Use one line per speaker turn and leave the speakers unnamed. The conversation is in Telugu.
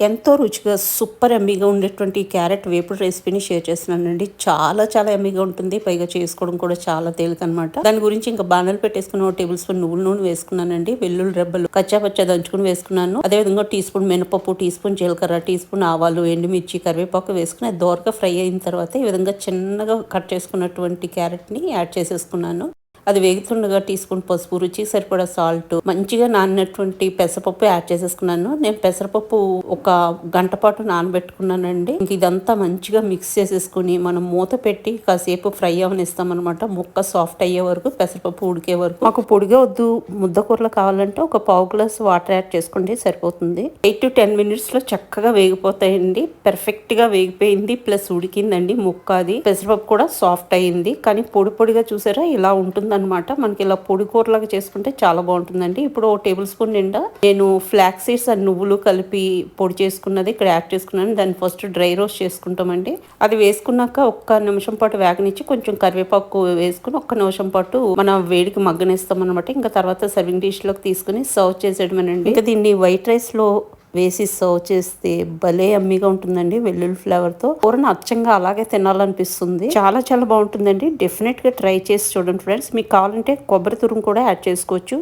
ఎంతో రుచిగా సూపర్ ఎమ్మీగా ఉండేటువంటి క్యారెట్ వేపుడు రెసిపీని షేర్ చేస్తున్నానండి. చాలా చాలా ఎమ్మీగా ఉంటుంది. పైగా చేసుకోవడం కూడా చాలా తేలిక అనమాట దాని గురించి ఇంకా బాణలు పెట్టేసుకుని ఒక టేబుల్ స్పూన్ నువ్వుల నూనె వేసుకున్నానండి. వెల్లుల్లి రెబ్బలు కచ్చా పచ్చా దంచుకుని వేసుకున్నాను. అదేవిధంగా టీ స్పూన్ మినపప్పు టీ స్పూన్ జీలకర్ర టీ స్పూన్ ఆవాలు ఎండుమిర్చి కరివేపాకు వేసుకుని దోరగా ఫ్రై అయిన తర్వాత ఈ విధంగా చిన్నగా కట్ చేసుకున్నటువంటి క్యారెట్ని యాడ్ చేసేసుకున్నాను. అది వేగుతుండగా టీ స్పూన్ పసుపు రుచి సరిపడా సాల్ట్ మంచిగా నానినటువంటి పెసరపప్పు యాడ్ చేసేసుకున్నాను. నేను పెసరపప్పు ఒక గంట పాటు నానబెట్టుకున్నానండి. ఇంక ఇదంతా మంచిగా మిక్స్ చేసేసుకుని మనం మూత పెట్టి కాసేపు ఫ్రై అవనిస్తాం అనమాట ముక్క సాఫ్ట్ అయ్యే వరకు పెసరపప్పు ఉడికే వరకు. మాకు పొడిగా వద్దు ముద్ద కూరలు కావాలంటే ఒక పావు గ్లాస్ వాటర్ యాడ్ చేసుకోండి సరిపోతుంది. ఎయిట్ టు టెన్ మినిట్స్లో చక్కగా వేగిపోతాయండి. పర్ఫెక్ట్గా వేగిపోయింది ప్లస్ ఉడికిందండి ముక్క అది. పెసరపప్పు కూడా సాఫ్ట్ అయింది కానీ పొడి పొడిగా చూసారా ఇలా ఉంటుంది ఉంటుందన్నమాట. మనకి ఇలా పొడి కూరలాగా చేసుకుంటే చాలా బాగుంటుందండి. ఇప్పుడు ఓ టేబుల్ స్పూన్ నిండా నేను ఫ్లాక్ సీడ్స్ అండ్ నువ్వులు కలిపి పొడి చేసుకున్నది ఇక్కడ యాడ్ చేసుకున్నాను. దాన్ని ఫస్ట్ డ్రై రోస్ట్ చేసుకుంటామండి. అది వేసుకున్నాక ఒక్క నిమిషం పాటు వేగనిచ్చి కొంచెం కరివేపాకు వేసుకుని ఒక్క నిమిషం పాటు మన వేడికి మగ్గనిస్తాం అనమాట ఇంకా తర్వాత సర్వింగ్ డిష్లోకి తీసుకుని సర్వ్ చేసేయడమేనండి. ఇంకా దీన్ని వైట్ రైస్లో వేసి సర్వ్ చేస్తే భలే అమ్మిగా ఉంటుందండి వెల్లుల్లి ఫ్లేవర్తో. కూరను అచ్చంగా అలాగే తినాలనిపిస్తుంది. చాలా చాలా బాగుంటుందండి. డెఫినెట్గా ట్రై చేసి చూడండి ఫ్రెండ్స్ మీకు కావాలంటే కొబ్బరి తురుము కూడా యాడ్ చేసుకోవచ్చు.